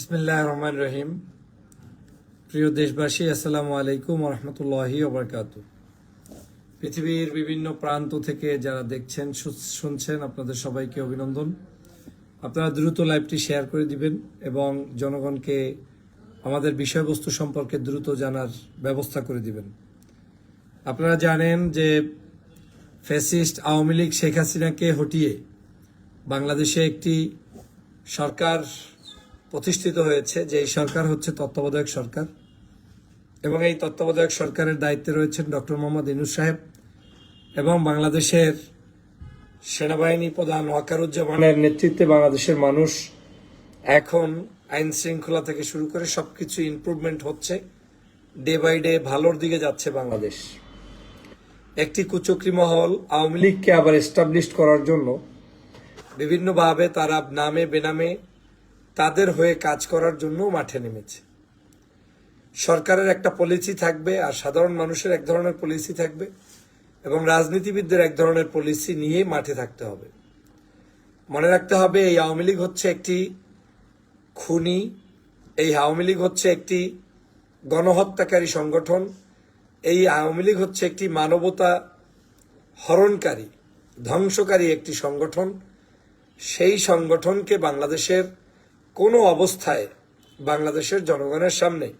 বিসমিল্লাহ রহমান রহিম। প্রিয় দেশবাসী, আসসালামু আলাইকুম রহমতুল্লাহি ওবরকাত পৃথিবীর বিভিন্ন প্রান্ত থেকে যারা দেখছেন শুনছেন, আপনাদের সবাইকে অভিনন্দন। আপনারা দ্রুত লাইভটি শেয়ার করে দিবেন এবং জনগণকে আমাদের বিষয়বস্তু সম্পর্কে দ্রুত জানার ব্যবস্থা করে দিবেন। আপনারা জানেন যে ফ্যাসিস্ট আওয়ামী লীগ শেখ হাসিনাকে হটিয়ে বাংলাদেশে একটি সরকার প্রতিষ্ঠিত হয়েছে যে এই সরকার হচ্ছে তত্ত্বাবধায়ক সরকার। এবং এই তত্ত্বাবধায়ক সরকারের দায়িত্বে রয়েছেন ডক্টর মোহাম্মদ ইনুস সাহেব এবং বাংলাদেশের সেনাবাহিনী প্রধান ওয়াকারুজ্জামানের নেতৃত্বে বাংলাদেশের মানুষ এখন আইন শৃঙ্খলা থেকে শুরু করে সবকিছু ইমপ্রুভমেন্ট হচ্ছে। ডে বাই ডে ভালোর দিকে যাচ্ছে বাংলাদেশ। একটি কুচক্রি মহল আওয়ামী লীগকে আবার এস্টাবলিশ করার জন্য বিভিন্নভাবে তারা নামে বেনামে তাদের হয়ে কাজ করার জন্য মাঠে নেমেছে। সরকারের একটা পলিসি থাকবে আর সাধারণ মানুষের এক ধরনের পলিসি থাকবে এবং রাজনীতিবিদদের এক ধরনের পলিসি নিয়ে মাঠে থাকতে হবে। মনে রাখতে হবে, এই আওয়ামী লীগ হচ্ছে একটি খুনি, এই আওয়ামী লীগ হচ্ছে একটি গণহত্যাকারী সংগঠন, এই আওয়ামী লীগ হচ্ছে একটি মানবতা হরণকারী, ধ্বংসকারী একটি সংগঠন। সেই সংগঠনকে বাংলাদেশের কোনো অবস্থায় বাংলাদেশের জনগণের সামনে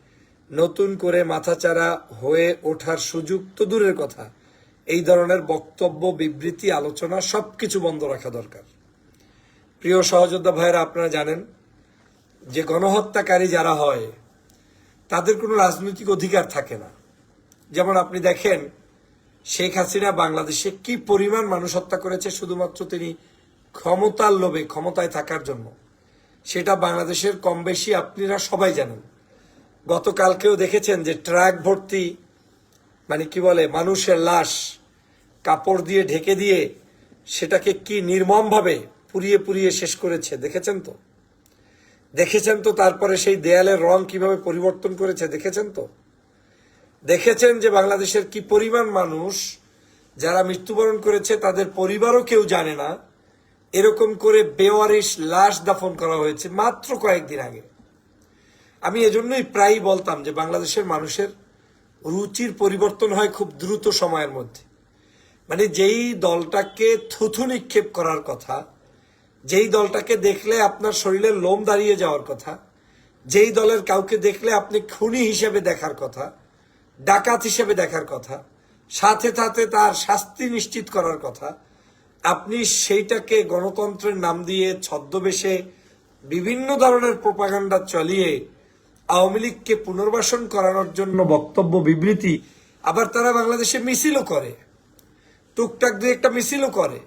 নতুন করে মাথাচাড়া হয়ে ওঠার সুযোগ তো দূরের কথা। এই ধরনের বক্তব্য, বিবৃতি, আলোচনা সব কিছু বন্ধ রাখা দরকার। প্রিয় সহযোদ্ধা ভাইয়েরা, আপনারা জানেন যে গণহত্যাকারী যারা হয়, তাদের কোনো রাজনৈতিক অধিকার থাকে না। যেমন আপনি দেখেন, শেখ হাসিনা বাংলাদেশে কি পরিমাণ মানুষ হত্যা করেছে, শুধুমাত্র তিনি ক্ষমতার লোভে, ক্ষমতায় থাকার জন্য। সেটা বাংলাদেশের কম বেশি আপনারা সবাই জানেন। গতকালকেও দেখেছেন যে ট্রাক ভর্তি মানে কি বলে, মানুষের লাশ কাপড় দিয়ে ঢেকে দিয়ে সেটাকে কি নির্মমভাবে পুড়িয়ে পুড়িয়ে শেষ করেছে, দেখেছেন তো? দেখেছেন তো তারপরে সেই দেয়ালের রং কীভাবে পরিবর্তন করেছে, দেখেছেন তো? দেখেছেন যে বাংলাদেশের কি পরিমাণ মানুষ যারা মৃত্যুবরণ করেছে তাদের পরিবারও কেউ জানে না। এরকম করে বেওয়ারিশ লাশ দাফন করা হয়েছে মাত্র কয়েকদিন আগে। আমি এজন্যই প্রায়ই বলতাম যে বাংলাদেশের মানুষের রুচির পরিবর্তন হয় খুব দ্রুত সময়ের মধ্যে। মানে যেই দলটাকে থুথু নিক্ষেপ করার কথা, যেই দলটাকে দেখলে আপনার শরীরের লোম দাঁড়িয়ে যাওয়ার কথা, যেই দলের কাউকে দেখলে আপনি খুনি হিসেবে দেখার কথা, ডাকাত হিসেবে দেখার কথা, সাথে সাথে তার শাস্তি নিশ্চিত করার কথা আপনি সেইটাকে গণতন্ত্রের নাম দিয়ে ছদ্মবেশে বিভিন্ন ধরনের প্রপাগান্ডা চালিয়ে আওয়ামী লীগকে পুনর্বাসন করানোর জন্য বক্তব্য, বিবৃতি, আবার তারা বাংলাদেশে মিছিলও করে। টুকটাক দুই একটা মিছিলও করে।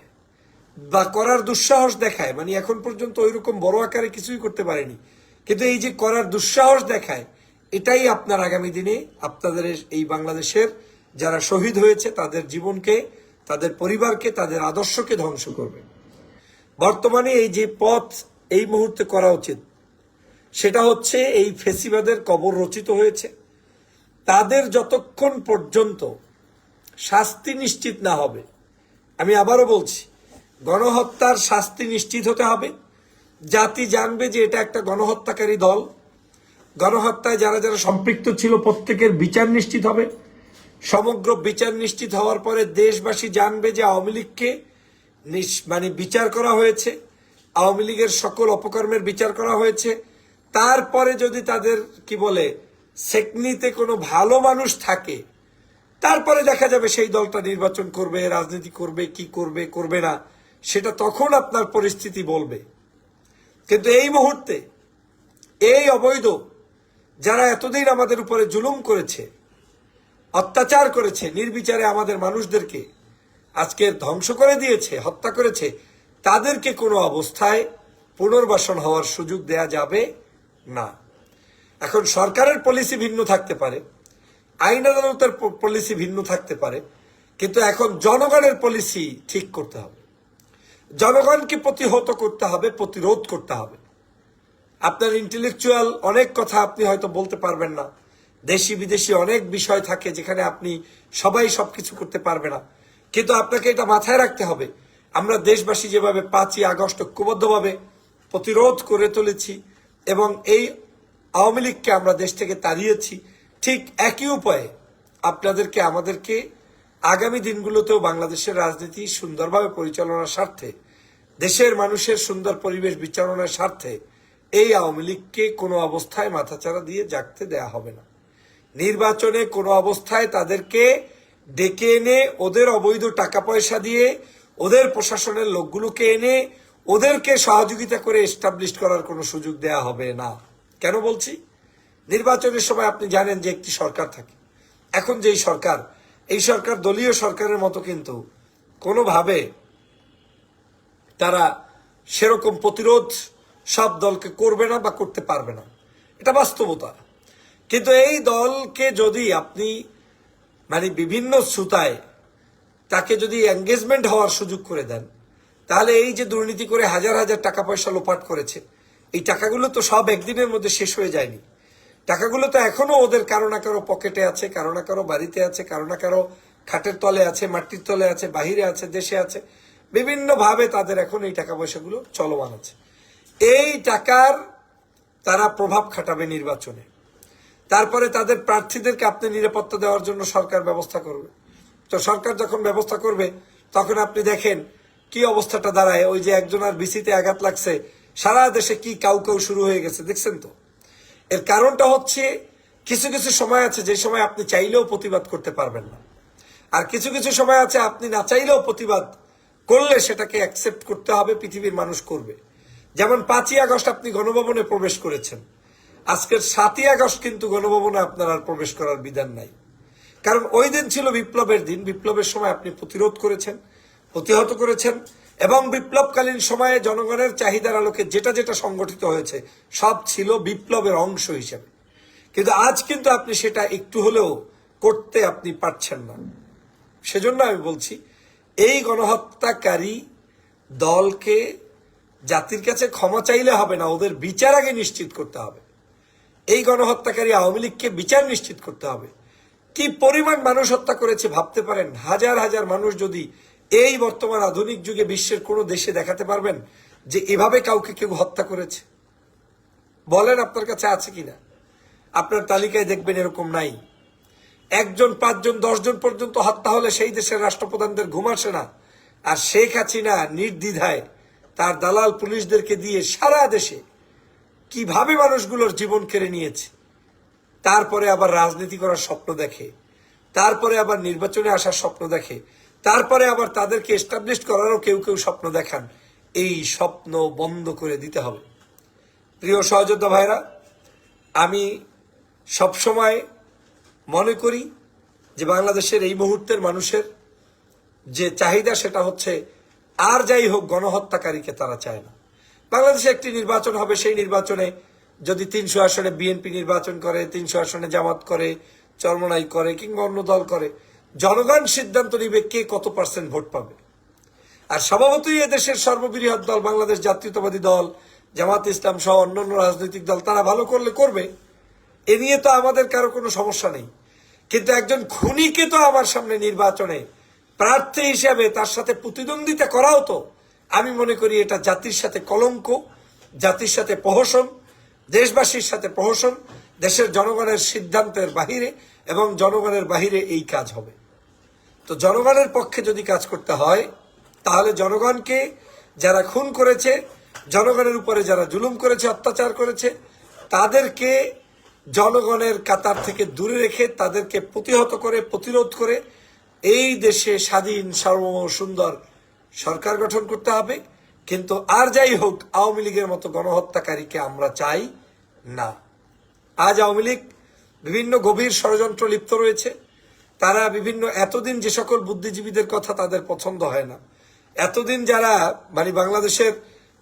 বা করার দুঃসাহস দেখায়। মানে এখন পর্যন্ত ওইরকম বড় আকারে কিছুই করতে পারেনি। কিন্তু এই যে করার দুঃসাহস দেখায়, এটাই আপনার আগামী দিনে আপনাদের এই বাংলাদেশের যারা শহীদ হয়েছে, তাদের জীবনকে তাদের পরিবারকে, তাদের আদর্শকে ধ্বংস করবে। বর্তমানে এই যে পথ এই মুহূর্তে করা উচিত, সেটা হচ্ছে এই ফেসিবাদের কবর রচিত হয়েছে। তাদের যতক্ষণ পর্যন্ত শাস্তি নিশ্চিত না হবে, আমি আবারও বলছি, গণহত্যার শাস্তি নিশ্চিত হতে হবে। জাতি জানবে যে এটা একটা গণহত্যাকারী দল। গণহত্যায় যারা যারা সম্পৃক্ত ছিল, প্রত্যেকের বিচার নিশ্চিত হবে। সমগ্র বিচার নিশ্চিত হওয়ার পরে দেশবাসী জানবে যে আওয়ামী লীগকে মানে বিচার করা হয়েছে, আওয়ামী লীগের সকল অপকর্মের বিচার করা হয়েছে। তারপরে যদি তাদের, কি বলে, সেকনিতে কোনো ভালো মানুষ থাকে, তারপরে দেখা যাবে সেই দলটা নির্বাচন করবে, রাজনীতি করবে, কি করবে করবে না, সেটা তখন আপনার পরিস্থিতি বলবে। কিন্তু এই মুহূর্তে, এই অবৈধ, যারা এতদিন আমাদের উপরে জুলুম করেছে অত্যাচার করেছে, নির্বিচারে আমাদের মানুষদেরকে আজকে ধ্বংস করে দিয়েছে, হত্যা করেছে, তাদেরকে কোনো অবস্থায় পুনর্বাসন হওয়ার সুযোগ দেয়া যাবে না। এখন সরকারের পলিসি ভিন্ন থাকতে পারে, আইন আদালতের পলিসি ভিন্ন থাকতে পারে, কিন্তু এখন জনগণের পলিসি ঠিক করতে হবে। জনগণকে প্রতিহত করতে হবে, প্রতিরোধ করতে হবে। আপনার ইন্টেলেকচুয়াল অনেক কথা আপনি হয়তো বলতে পারবেন না। দেশি বিদেশি অনেক বিষয় থাকে যেখানে আপনি সবাই সবকিছু করতে পারবে না। কিন্তু আপনাকে এটা মাথায় রাখতে হবে। আমরা দেশবাসী যেভাবে পাঁচই আগস্ট ঐক্যবদ্ধভাবে প্রতিরোধ করে তুলেছি এবং এই আওয়ামী লীগকে আমরা দেশ থেকে তাড়িয়েছি, ঠিক একই উপায়ে আপনাদেরকে, আমাদেরকে আগামী দিনগুলোতেও বাংলাদেশের রাজনীতি সুন্দরভাবে পরিচালনার স্বার্থে, দেশের মানুষের সুন্দর পরিবেশ বিচারণের স্বার্থে এই আওয়ামী লীগকে কোনো অবস্থায় মাথাচাড়া দিয়ে জাগতে দেয়া হবে না। নির্বাচনে কোনো অবস্থায় তাদেরকে ডেকে এনে ওদের অবৈধ টাকা পয়সা দিয়ে ওদের প্রশাসনের লোকগুলোকে এনে ওদেরকে সহযোগিতা করে এস্টাবলিশ করার কোনো সুযোগ দেয়া হবে না। কেন বলছি? নির্বাচনের সময় আপনি জানেন যে একটি সরকার থাকে। এখন যেই সরকার, এই সরকার দলীয় সরকারের মতো কিন্তু কোনোভাবে তারা সেরকম প্রতিরোধ সব দলকে করবে না বা করতে পারবে না। এটা বাস্তবতা। কিন্তু এই দলকে যদি আপনি মানে বিভিন্ন শ্রোতায় তাকে যদি এঙ্গেজমেন্ট হওয়ার সুযোগ করে দেন, তাহলে এই যে দুর্নীতি করে হাজার হাজার টাকা পয়সা লোপাট করেছে, এই টাকাগুলো তো সব একদিনের মধ্যে শেষ হয়ে যায়নি। টাকাগুলো তো এখনও ওদের কারও না কারও পকেটে আছে, কারও না কারও বাড়িতে আছে, কারও না কারও খাটের তলে আছে, মাটির তলে আছে, বাহিরে আছে, দেশে আছে। বিভিন্ন ভাবে তাদের এখন এই টাকা পয়সাগুলো চলমান আছে। এই টাকার তারা প্রভাব খাটাবে নির্বাচনে। তারপরে তাদের প্রার্থীদেরকে আপনি নিরাপত্তা দেওয়ার জন্য সরকার ব্যবস্থা করবে। তো সরকার যখন ব্যবস্থা করবে, তখন আপনি দেখেন কি অবস্থাটা দাঁড়ায়। ওই যে একজনের বিসিতে আঘাত লাগছে। সারা দেশে কি কাউ কাউ শুরু হয়ে গেছে, দেখছেন তো? এর কারণটা হচ্ছে, কিছু কিছু সময় আছে, যে সময় আপনি চাইলেও প্রতিবাদ করতে পারবেন না। আর কিছু কিছু সময় আছে, আপনি না চাইলেও প্রতিবাদ করলে সেটাকে অ্যাকসেপ্ট করতে হবে, পৃথিবীর মানুষ করবে। যেমন পাঁচই আগস্ট আপনি গণভবনে প্রবেশ করেছেন। আজকের সাতই আগস্ট কিন্তু গণভবনে আপনার আর প্রবেশ করার বিধান নাই। কারণ ওই দিন ছিল বিপ্লবের দিন। বিপ্লবের সময় আপনি প্রতিরোধ করেছেন, প্রতিহত করেছেন এবং বিপ্লবকালীন সময়ে জনগণের চাহিদার আলোকে যেটা যেটা সংগঠিত হয়েছে সব ছিল বিপ্লবের অংশ হিসেবে। কিন্তু আজ কিন্তু আপনি সেটা একটু হলেও করতে আপনি পারছেন না। সেজন্য আমি বলছি, এই গণহত্যাকারী দলকে জাতির কাছে ক্ষমা চাইলে হবে না, ওদের বিচার আগে নিশ্চিত করতে হবে। এই গণহত্যাকারী আওয়ামী লীগকে বিচার নিশ্চিত করতে হবে। কি পরিমাণ মানুষ হত্যা করেছে ভাবতে পারেন? হাজার হাজার মানুষ যদি এই বর্তমান আধুনিক যুগে বিশ্বের কোনো দেশে দেখাতে পারবেন যে এভাবে কাউকে কেউ হত্যা করেছে? বলেন আপনার কাছে আছে কিনা? আপনার তালিকায় দেখবেন এরকম নাই। একজন, পাঁচজন, দশজন পর্যন্ত হত্যা হলে সেই দেশের রাষ্ট্রপ্রধানদের ঘুম আসে না। আর শেখ হাসিনা নির্দ্বিধায় তার দালাল পুলিশদেরকে দিয়ে সারা দেশে কীভাবে মানুষগুলোর জীবন কেড়ে নিয়েছে? তারপরে আবার রাজনীতি করার স্বপ্ন দেখে, তারপরে আবার নির্বাচনে আসার স্বপ্ন দেখে, তারপরে আবার তাদেরকে এস্টাবলিশ করারও কেউ কেউ স্বপ্ন দেখান। এই স্বপ্ন বন্ধ করে দিতে হবে। প্রিয় সহযোদ্ধা ভাইরা, আমি সবসময় মনে করি যে বাংলাদেশের এই মুহূর্তের মানুষের যে চাহিদা সেটা হচ্ছে, আর যাই হোক গণহত্যাকারীকে তারা চায় না। বাংলাদেশে একটি নির্বাচন হবে, সেই নির্বাচনে যদি তিনশো আসনে বিএনপি নির্বাচন করে, তিনশো আসনে জামাত করে, চরমনাই করে কিংবা অন্য দল করে, জনগণ সিদ্ধান্ত নিবে কে কত পার্সেন্ট ভোট পাবে। আর স্বভাবতই এদেশের সর্ববৃহৎ দল বাংলাদেশ জাতীয়তাবাদী দল, জামাত ইসলাম সহ অন্যান্য রাজনৈতিক দল, তারা ভালো করলে করবে। এ নিয়ে তো আমাদের কারও কোনো সমস্যা নেই। কিন্তু একজন খুনিকে তো আমার সামনে নির্বাচনে প্রার্থী হিসেবে তার সাথে প্রতিদ্বন্দ্বিতা করাও তো আমি মনে করি এটা জাতির সাথে কলঙ্ক, জাতির সাথে প্রহসন, দেশবাসীর সাথে প্রহসন, দেশের জনগণের সিদ্ধান্তের বাহিরে এবং জনগণের বাহিরে এই কাজ হবে। তো জনগণের পক্ষে যদি কাজ করতে হয়, তাহলে জনগণকে যারা খুন করেছে, জনগণের উপরে যারা জুলুম করেছে, অত্যাচার করেছে, তাদেরকে জনগণের কাতার থেকে দূরে রেখে তাদেরকে প্রতিহত করে, প্রতিরোধ করে এই দেশে স্বাধীন, সার্বভৌম, সুন্দর সরকার গঠন করতে হবে, কিন্তু আর যাই হোক, আওয়ামী লীগের মতো গণহত্যাকারীকে আমরা চাই না। আজ আওয়ামী লীগ বিভিন্ন গভীর ষড়যন্ত্র লিপ্ত রয়েছে। তারা বিভিন্ন, এতদিন যে সকল বুদ্ধিজীবীদের কথা তাদের পছন্দ হয় না, এতদিন যারা মানে বাংলাদেশের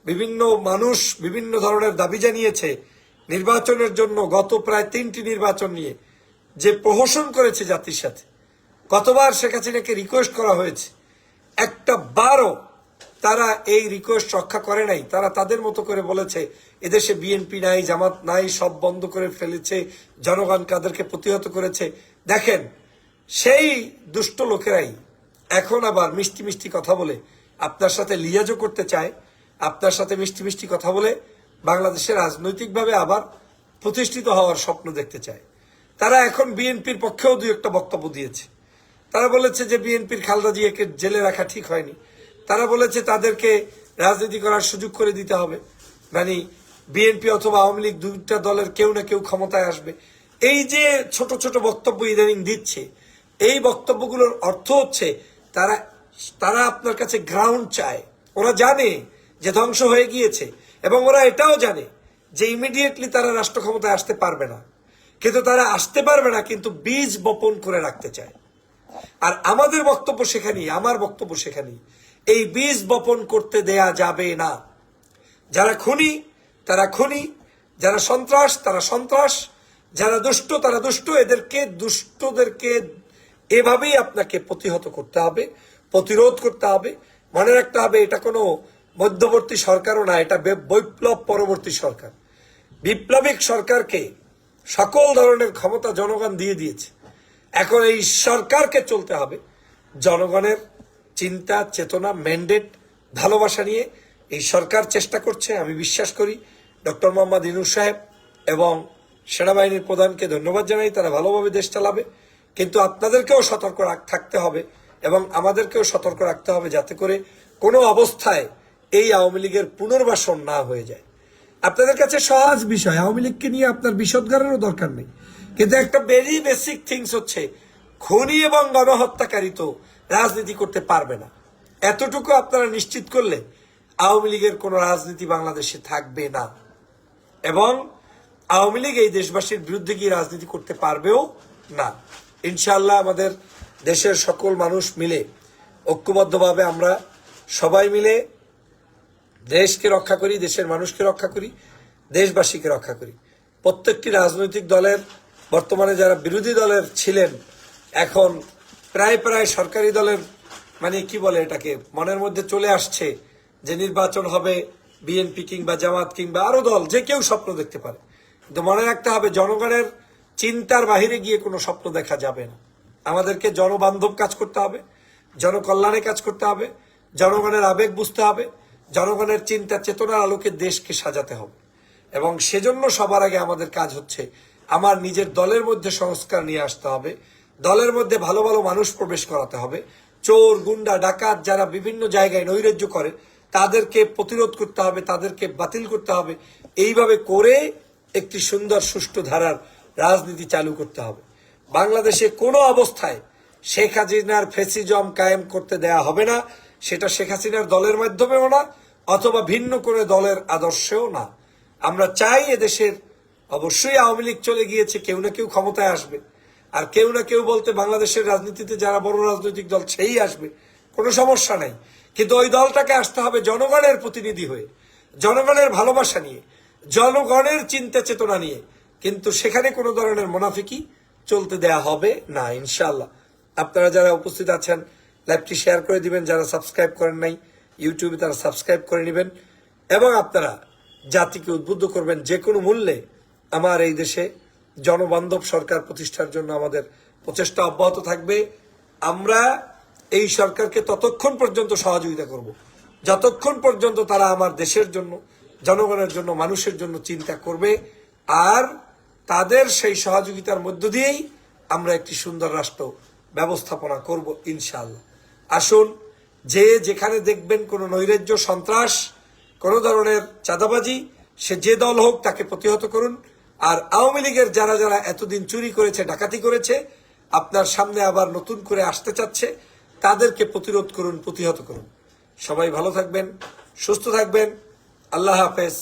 বিভিন্ন মানুষ বিভিন্ন ধরনের দাবি জানিয়েছে, নির্বাচনের জন্য গত প্রায় তিনটি নির্বাচন নিয়ে, যে প্রহসন করেছে জাতির সাথে। কতবার শেখ হাসিনাকে রিকোয়েস্ট করা হয়েছে। একটা বারও তারা এই রিকোয়েস্ট রক্ষা করে নাই। তারা তাদের মতো করে বলেছে, এদেশে বিএনপি নাই, জামাত নাই, সব বন্ধ করে ফেলেছে, জনগণ কাদেরকে প্রতিহত করেছে। দেখেন, সেই দুষ্ট লোকেরাই এখন আবার মিষ্টি মিষ্টি কথা বলে। আপনার সাথে লিয়াজও করতে চায়, আপনার সাথে মিষ্টি মিষ্টি কথা বলে বাংলাদেশের রাজনৈতিকভাবে আবার প্রতিষ্ঠিত হওয়ার স্বপ্ন দেখতে চায়। তারা এখন বিএনপির পক্ষেও দুই একটা বক্তব্য দিয়েছে। তারা বলেছে যে বিএনপির খালদা জিয়াকে জেলে রাখা ঠিক হয়নি। তারা বলেছে তাদেরকে রাজনীতি করার সুযোগ করে দিতে হবে। মানে বিএনপি অথবা আওয়ামী লীগ দুইটা দলের কেউ না কেউ ক্ষমতায় আসবে। এই যে ছোট ছোট বক্তব্য ইদানিং দিচ্ছে, এই বক্তব্যগুলোর অর্থ হচ্ছে তারা তারা আপনার কাছে গ্রাউন্ড চায়। ওরা জানে যে ধ্বংস হয়ে গিয়েছে এবং ওরা এটাও জানে যে ইমিডিয়েটলি তারা রাষ্ট্র ক্ষমতায় আসতে পারবে না। কিন্তু তারা আসতে পারবে না, কিন্তু বীজ বপন করে রাখতে চায়। আর আমাদের বক্তব্য সেখানেই, আমার বক্তব্য সেখানেই। এই বীজ বপন করতে দেয়া যাবে না। যারা খুনি, তারা খুনি। যারা সন্ত্রাস, তারা সন্ত্রাস। যারা দুষ্ট, তারা দুষ্ট। এদেরকে, দুষ্টদেরকে এভাবেই আপনাকে প্রতিহত করতে হবে, প্রতিরোধ করতে হবে। মনে রাখতে হবে, এটা কোনো মধ্যবর্তী সরকারও না, এটা বৈপ্লব পরবর্তী সরকার। বিপ্লবিক সরকারকে সকল ধরনের ক্ষমতা জনগণ দিয়ে দিয়েছে। এখন এই সরকারকে চলতে হবে। জনগণের চিন্তা, চেতনা ম্যান্ডেট ভালোবাসা নিয়ে এই সরকার চেষ্টা করছে। আমি বিশ্বাস করি ডক্টর মোহাম্মদ ইনুর সাহেব এবং সেনাবাহিনীর প্রধানকে ধন্যবাদ জানাই। তারা ভালোভাবে দেশ চালাবে। কিন্তু আপনাদেরকেও সতর্ক থাকতে হবে এবং আমাদেরকেও সতর্ক রাখতে হবে যাতে করে কোনো অবস্থায় এই আওয়ামী লীগের পুনর্বাসন না হয়ে যায়। আপনাদের কাছে সহজ বিষয়, আওয়ামী লীগকে নিয়ে আপনার বিষদগারেরও দরকার নেই। কিন্তু একটা ভেরি বেসিক থিংস হচ্ছে, খনি এবং গণহত্যাকারী তো রাজনীতি করতে পারবে না। এতটুকু আপনারা নিশ্চিত করলে আওয়ামী লীগের কোনো রাজনীতি বাংলাদেশে থাকবে না। এবং আওয়ামী লীগ এই দেশবাসীর বিরুদ্ধে গিয়ে রাজনীতি করতে পারবেও না। ইনশাল্লাহ আমাদের দেশের সকল মানুষ মিলে, ঐক্যবদ্ধভাবে আমরা সবাই মিলে দেশকে রক্ষা করি, দেশের মানুষকে রক্ষা করি, দেশবাসীকে রক্ষা করি। প্রত্যেকটি রাজনৈতিক দলের বর্তমানে যারা বিরোধী দলের ছিলেন, এখন প্রায় প্রায় সরকারি দলের মানে কি বলে এটাকে, মনের মধ্যে চলে আসছে যে নির্বাচন হবে বিএনপি কিংবা জামাত কিংবা আরও দল, যে কেউ স্বপ্ন দেখতে পারে। কিন্তু মনে রাখতে হবে, জনগণের চিন্তার বাহিরে গিয়ে কোনো স্বপ্ন দেখা যাবে না। আমাদেরকে জনবান্ধব কাজ করতে হবে, জনকল্যাণে কাজ করতে হবে, জনগণের আবেগ বুঝতে হবে, জনগণের চিন্তা, চেতনার আলোকে দেশকে সাজাতে হবে। এবং সেজন্য সবার আগে আমাদের কাজ হচ্ছে আমার নিজের দলের মধ্যে সংস্কার নিয়ে আসতে হবে, দলের মধ্যে ভালো ভালো মানুষ প্রবেশ করাতে হবে। চোর, গুন্ডা, ডাকাত যারা বিভিন্ন জায়গায় নৈরাজ্য করে, তাদেরকে প্রতিরোধ করতে হবে, তাদেরকে বাতিল করতে হবে। এইভাবে করে একটি সুন্দর সুষ্ঠু ধারার রাজনীতি চালু করতে হবে। বাংলাদেশে কোনো অবস্থায় শেখ হাসিনার ফেসিজম কায়েম করতে দেয়া হবে না, সেটা শেখ হাসিনার দলের মাধ্যমেও না, অথবা ভিন্ন করে দলের আদর্শেও না। আমরা চাই এদেশের অবশ্যই আওয়ামী লীগ চলে গিয়েছে, কেউ না কেউ ক্ষমতায় আসবে। আর কেউ না কেউ বলতে বাংলাদেশের রাজনীতিতে যারা বড় রাজনৈতিক দল সেই আসবে, কোনো সমস্যা নাই। কিন্তু ওই দলটাকে আসতে হবে জনগণের প্রতিনিধি হয়ে, জনগণের ভালোবাসা নিয়ে, জনগণের চিন্তা চেতনা নিয়ে। কিন্তু সেখানে কোনো ধরনের মোনাফিকি চলতে দেয়া হবে না ইনশাল্লাহ আপনারা যারা উপস্থিত আছেন, লাইভটি শেয়ার করে দিবেন। যারা সাবস্ক্রাইব করেন নাই, ইউটিউবে তারা সাবস্ক্রাইব করে নেবেন। এবং আপনারা জাতিকে উদ্বুদ্ধ করবেন যে কোনো মূল্যে আমার এই দেশে জনবান্ধব সরকার প্রতিষ্ঠার জন্য আমাদের প্রচেষ্টা অব্যাহত থাকবে। আমরা এই সরকারকে ততক্ষণ পর্যন্ত সহযোগিতা করব। যতক্ষণ পর্যন্ত তারা আমার দেশের জন্য, জনগণের জন্য, মানুষের জন্য চিন্তা করবে, আর তাদের সেই সহযোগিতার মধ্য দিয়েই আমরা একটি সুন্দর রাষ্ট্র ব্যবস্থাপনা করব ইনশাআল্লাহ। আসুন, যে যেখানে দেখবেন কোনো নৈরাজ্য, সন্ত্রাস, কোনো ধরনের চাঁদাবাজি, সে যে দল হোক তাকে প্রতিহত করুন। আর আওয়ামী লীগের যারা যারা এতদিন চুরি করেছে, ডাকাতি করেছে, আপনার সামনে আবার নতুন করে আসতে চাচ্ছে, তাদেরকে প্রতিরোধ করুন, প্রতিহত করুন। সবাই ভালো থাকবেন, সুস্থ থাকবেন। আল্লাহ হাফেজ।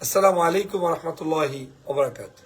আসসালামু আলাইকুম রহমতুল্লাহি ওবরাকাত